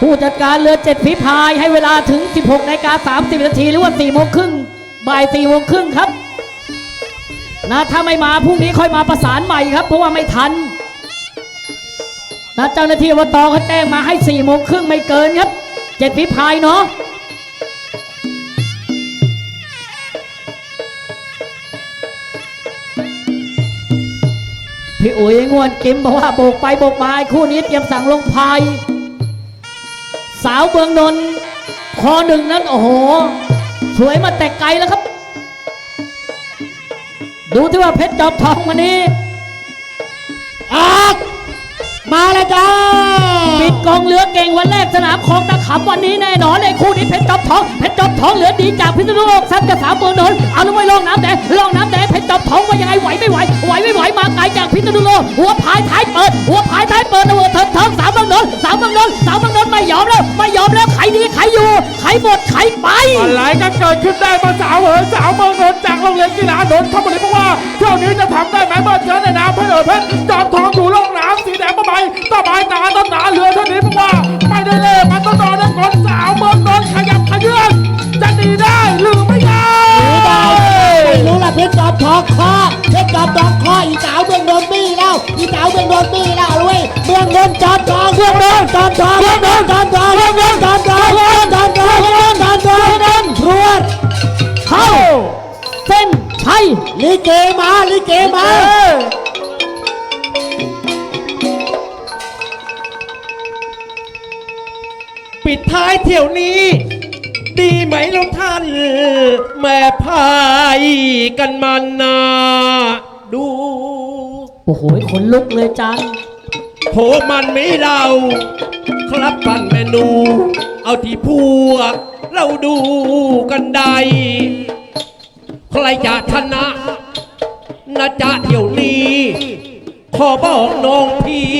ผู้จัดการเรือเจ็ดฝีพายให้เวลาถึง 16นาฬิกา30 นาทีหรือว่า4โมงครึ่งบ่าย4โมงครึ่งครับ นะถ้าไม่มาพรุ่งนี้ค่อยมาประสานใหม่ครับ เพราะว่าไม่ทันนะเจ้าหน้าที่อบตเขาแจ้งมาให้4โมงครึ่งไม่เกินครับเจ็ดฝีพายเนาะพี่อุ๋ยงวนกิมบอกว่าโบกไปโบกมาคู่นี้เตรียมสั่งลงพาย สาวเมืองนนท์คอหนึ่งนั้นโอ้โห สวยมาแต่ไกลแล้วครับ ดูที่ว่าเพชรจอมทองวันนี้ออกมาแล้วจ้าปิดกองเรือเก่งวันแรกสนามของตะขำวันนี้แน่นอนเลยคู่นี้เพชรจอมทองเพชรจอมทองเหลือดีจากพิษณุโลกซัดกับสาวเมืองนนท์เอาลงไปลองน้ำแดงลองน้ำแดงเพชรจอมทองว่ายังไงไหวไม่ไหวไหวไม่ไหวมาไกลจากพิษณุโลกหัวพายท้ายเปิดหัวพายท้ายเปิดนะเวอร์เถิดเถิงสาวเมืองนนท์สาวบางนนท์สาวบางนนท์ไม่ยอมแล้วไม่ยอมแล้วไขดีไขอยู่ไขหมดไขไปอะไรก็เกิดขึ้นได้มาสาวเหอสาวเมืองนนท์จากโรงเรียนกีฬานนท์ทบุรีบอกว่าเที่ยวนี้จะทำได้ไหมเมื่อเจอในน้ำเพื่อเพชรจอมทองอยู่ล่องน้ำสีแดงประใบต่อใบตาต้นหนาเรือเท่านี้บอกว่าไม่ได้เลย แล้วเอาเว้ยเมืองนนท์จอมทองเมืองนนท์จอมทองเมืองนนท์จอมทองเมืองนนท์จอมทองเมืองนนท์จอมทองเมืองนนท์จอมทองเมืองนนท์รวดเข้าเส้นชัยลิเกมาลิเกมาปิดท้ายเที่ยวนี้ ดีไหมล่ะท่าน แม่พายกันมันนาดู โอ้โหขนลุกเลยจัง โถมันไม่เรา ครับปันเมนู เอาที่พวก เราดูกันได้ ใครจะชนะนะจ๊ะเที่ยวนี้ ขอบอกน้องพี่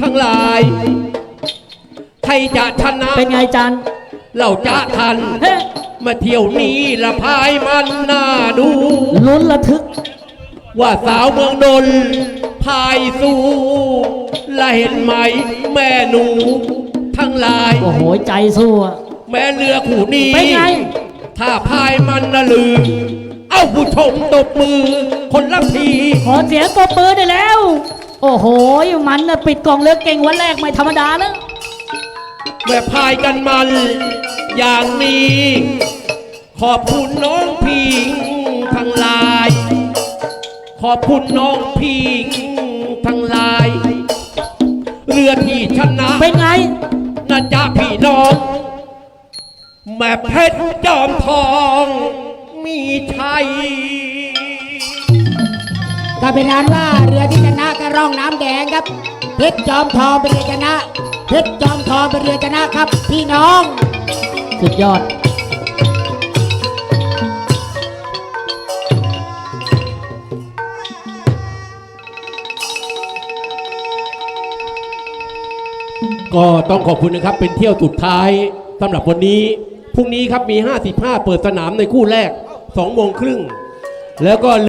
ทั้งหลาย ใครจะชนะ เป็นไงจันเราจะทัน เฮ้มาเที่ยวนี้ละพายมันน่าดู ลุ้นระทึก ว่าสาวเมืองนนท์ พายสู้และเห็นไหม แม่หนู ทั้งหลาย โอ้โหใจสู้อะแม่เรือขู่นี้ เป็นไง ถ้าพายมันนะลือเอาผู้ชมตบมือ คนละที ขอเสียงปรบมือได้แล้ว โอ้โห มันน่ะปิดกล่องเลือกเก่งวันแรกไม่ธรรมดานะแม่พายกันมัน อย่างนี้ ขอบคุณน้องพิงทั้งหลาย ขอบคุณน้องพิง ทั้งหลาย เรือที่ชนะเป็นไงนะจ๊ะพี่น้อง แม่เพชรจอมทองมีชัยก็เป็นนั้นว่าเรือที่ชนะก็ร่องน้ำแดงครับ เพชรจอมทองเป็นเรือชนะ เพชรจอมทองเป็นเรือชนะครับ พี่น้อง สุดยอด ก็ต้องขอบคุณนะครับ เป็นเที่ยวสุดท้ายสำหรับวันนี้ พรุ่งนี้ครับมี 55 เปิดสนามในคู่แรก2โมงครึ่งแล้วก็